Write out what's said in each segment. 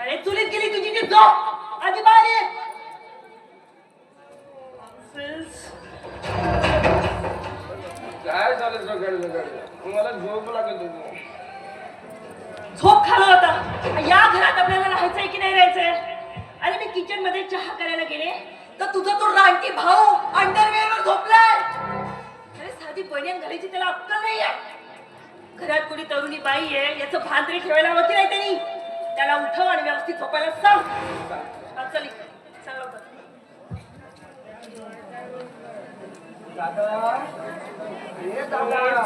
अरे चुलीत गेली तुझी ती झोप? आधी बाहेर काय झालं सकाळी सकाळी मला झोप लागत होती झोप खाला होता. या घरात आपल्याला राहायचंय की नाही राहायचंय? आणि मी किचनमध्ये चहा करायला गेले तर तुझा तो रानटी भाऊ अंडरवेअर वर झोपलाय. अरे साधी बनियान घालायची त्याला अक्कल नाही आहे घरात कोणी तरुणी बाई आहे याचं भान तरी ठेवायला हवं की नाही त्यांनी? त्याला उठव आणि व्यवस्थित झोपायला सांग. चल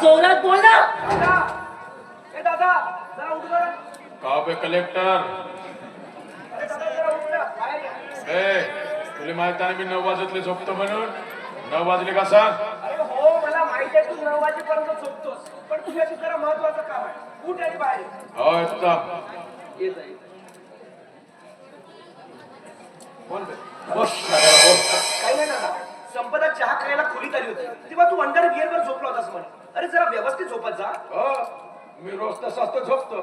जोरात बोल ना. दादा. ए दादा जरा उठ बरं. का बे कलेक्टर. ए तुला माहीत आहे मी नऊ वाजतले झोपतो म्हणून? नऊ वाजले का सांग अरे हो मला माहिती आहे तू नऊ वाजेपर्यंत झोपतोस. पण तुझ्याशी जरा महत्वाचं काम आहे. उठ आणि बाहेर. हो काही नाही संपदा चहा करायला खोलीत आली होती. तेव्हा तू अंडर बिअर वर झोपला होतास म्हणे. अरे जरा व्यवस्थित झोपत जा. हो मी रोज तसाच तर झोपतो.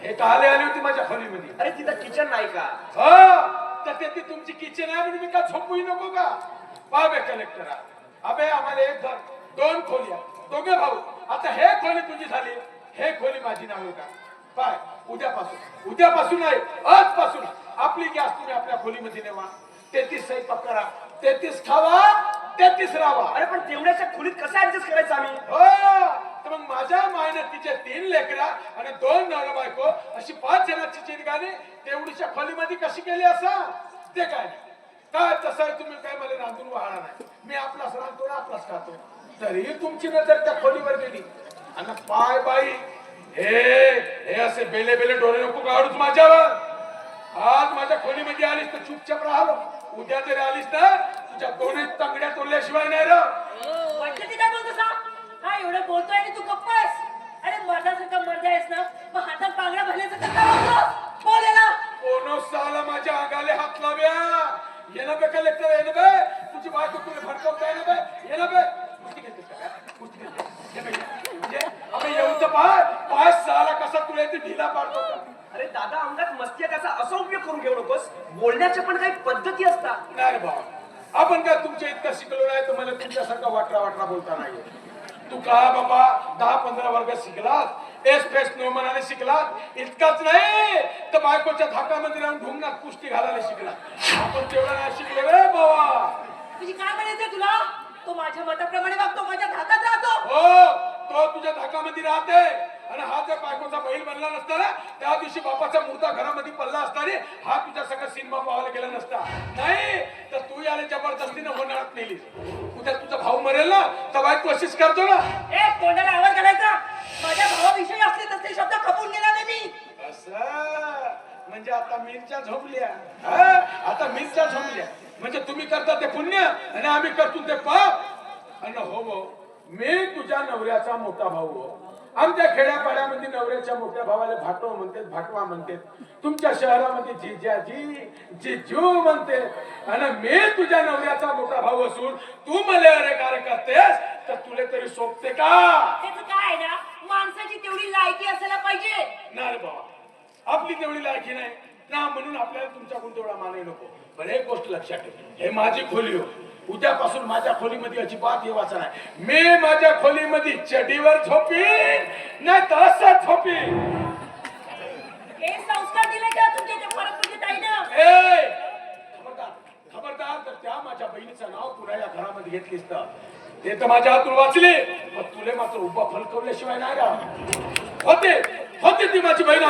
हे काले आली होती माझ्या खोलीमध्ये. अरे तिथं किचन नाही का? हो तर ते ती तुमची किचन आहे म्हणून मी का झोपूही नको का? पहा बे कलेक्टर अबे आम्हाला एक घर दोन खोल्या दोघे भाऊ. आता हे खोली तुझी झाली. हे खोली माझी नाव का? पाय. उद्यापासून. उद्यापासून आहे आजपासून. आपली गॅस तुम्ही आपल्या खोलीमध्ये नेवा. तेहतीस स्वयंपाक करा. तेहतीस खावा तेहतीस राहावा अरे पण तेवढ्याच्या खोलीत कसं ऍडजस्ट करायचं आम्ही? हो. तर मग माझ्या मायने तिचे तीन लेकरा आणि दोन नवरा बायको अशी पाच जणांची जिंदगानी तेवढीच्या खोलीमध्ये कशी केली असा ते काय नाही. काय तसं तुम्ही काय मला रांधून वाहणार नाही. मी आपलाच रांधतो आपलाच खातो. तरीही तुमची नजर त्या खोलीवर गेली. आणि पाय बाई हे हे असे बेले बेले डोळे नको काढूच माझ्यावर. आज माझ्या खोलीमध्ये आलीस तर चुपचाप राहिलो उद्या जरी आलीस ना तुझ्या दोन्ही तंगड्या तोडल्याशिवाय नाही ती काय हा एवढं बोलतोय आणि तू गप्प आहेस अरे मर्दासारखा मर्द आहेस ना? मग हातात बांगडा भरल्याचं कसं बोलतोस बोल याला. कोनो साला माझ्या अंगाले हात लाव्या? येणं बे कलेक्टर येणं बे. तुझी बायको तुला भडकवता येणं बे? येणं बे. कुस्ती खेळतेस का? कुस्ती खेळतेस? अबे येऊन तर पाय. पाय साला कसा तुला इथे ढिला पाडतो. अरे दादा अंगात मस्ती आहे त्याचा असा उपयोग करून घेऊ नकोस. बोलण्याच्या पण काही पद्धती असतात. नाही रे बाबा आपण काय तुमच्या इतकं शिकलो नाही तर मला तुमच्यासारखा वाटरा वाटरा बोलता नाही. तू का बाबा दहा पंधरा वर्ग शिकलात? एस फेस नो म्हणाले शिकलात? इतकाच नाही. तर बायकोच्या धाकामध्ये राहून ढुंगणात कुस्ती घालायला शिकलात. आपण तेवढं नाही शिकलो रे बाबा. तुझी काय म्हणायचंय तुला? तो माझ्या मताप्रमाणे वागतो माझ्या धाकात राहतो. हो तो तुझ्या धाकामध्ये राहते. आणि हा जर बायकोचा बैल बनला नसता ना त्या दिवशी बापाचा मुर्दा घरामध्ये पडला असता रे हा तुझ्या सगळं सिनेमा पाहायला गेला नसता. नाही तर तू याला जबरदस्तीने होणार नेली उद्या तुझा भाऊ मरेल ना तर बायको अशीच करतो ना. ए कोणाला आवाज घालायचा? माझ्या भावाविषयी असले तसले शब्द खपून गेला नाही मी. असं? म्हणजे आता मिरच्या झोपल्या. हा? आता मिरच्या झोपल्या. म्हणजे तुम्ही करता ते पुण्य आणि आम्ही करतो ते पाप. आणि हो भाऊ मी तुझ्या नवऱ्याचा मोठा भाऊ हो. आमच्या खेड्यापाड्यामध्ये नवऱ्याच्या मोठ्या भावाला भाटो म्हणतात भाटवा म्हणतात. तुमच्या शहरामध्ये जिजाजी जिजू म्हणते आणि मी तुझ्या नवऱ्याचा मोठा भाऊ असून तू मला अरे कार्य करतेस तर तुला तरी सोपते का? त्याचं काय ना? माणसाची तेवढी लायकी असायला पाहिजे. नाही रे बाबा. आपली तेवढी लायकी नाही. ना म्हणून आपल्याला तुमच्याकडून तेवढा माने नको. पण एक गोष्ट लक्षात ठेव. हे माझी खोली हो. उद्यापासून माझ्या खोलीमध्ये अजिबात येवाचा नाही. मी माझ्या खोलीमध्ये चडीवर झोपीन नाही तर असं झोपीन. हे संस्कार दिले का तुमच्या त्या फरक ताई ना ए खबरदार खबरदार तर त्या माझ्या बहिणीचं नाव तुला या घरामध्ये घेतलीस तर. ते तर माझ्या हातून वाचले पण तुले मात्र उभा फलकवल्याशिवाय नाही राह होते होते ती माझी बहीण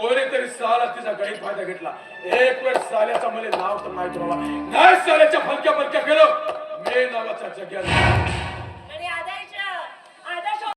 कोणीतरी साला तिचा गैरफायदा घेतला. एक वेळ साल्याचा मला नाव तर माहीत बाबा. नाही साल्याच्या फलक्या फलक्या केलं मे नावाचा जग्या